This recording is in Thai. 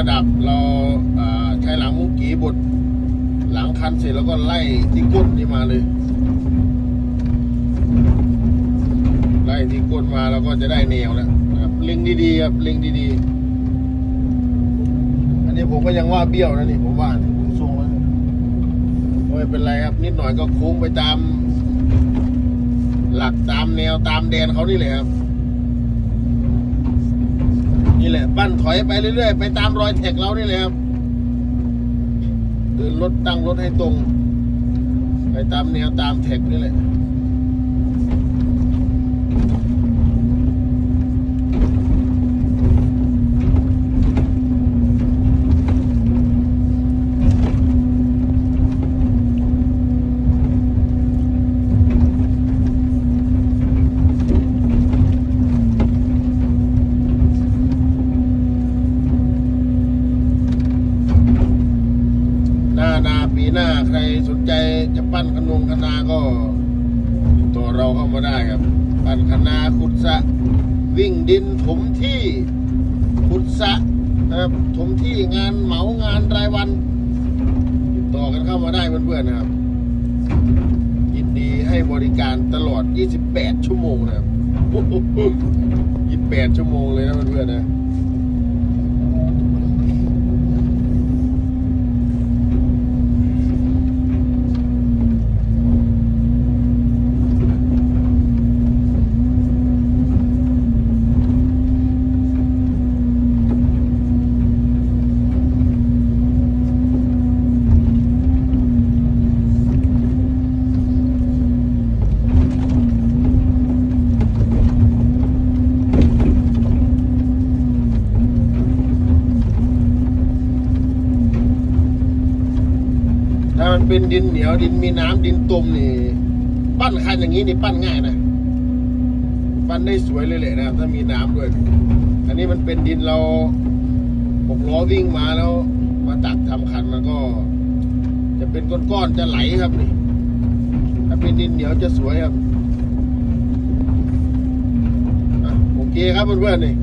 ระดับเราใช้หลังมุกีบดหลังคันเสร็จแล้วก็ไล่ที่ก้นนี่มาเลย ไล่ที่ก้นมาแล้วก็จะได้แนวแล้วครับเลิงดีๆครับเลิงดีๆ อันนี้ผมก็ยังว่าเบี้ยวนะนี่ผมว่าผมทรงแล้วไม่เป็นไรครับ นิดหน่อยก็โค้งไปตาม หลักตามแนวตามแดนเขานี่แหละครับ นี่แหละ ปั้นถอยไปเรื่อยๆ ไปตามรอยแท็กเรานี่แหละครับเดินรถตั้งรถให้ตรง ไปตามแนวตามแท็กนี่แหละ หน้านาปีหน้า ใครสนใจจะปั้นขนงคณาก็ติดต่อเราเข้ามาได้ครับ ปั้นคณาขุดสะ วิ่งดินถมที่ขุดสะนะครับถมที่งานเหมางานรายวัน ติดต่อกันเข้ามาได้เพื่อนๆนะครับ ยินดีให้บริการตลอด 28 ชั่วโมงนะครับ 28 ชั่วโมงเลยนะเพื่อนๆนะ มันเป็นดินเหนียวดินมีน้ำดินตุ่มนี่ ปั้นคันอย่างนี้นี่ปั้นง่ายนะ ปั้นได้สวยเลยแหละนะถ้ามีน้ำด้วย อันนี้มันเป็นดินเราหกล้อวิ่งมาแล้ว มาตักทำคันมันก็ จะเป็นก้อนๆจะไหลครับนี่ถ้าเป็นดินเหนียวจะสวยครับโอเคครับเพื่อนๆนี่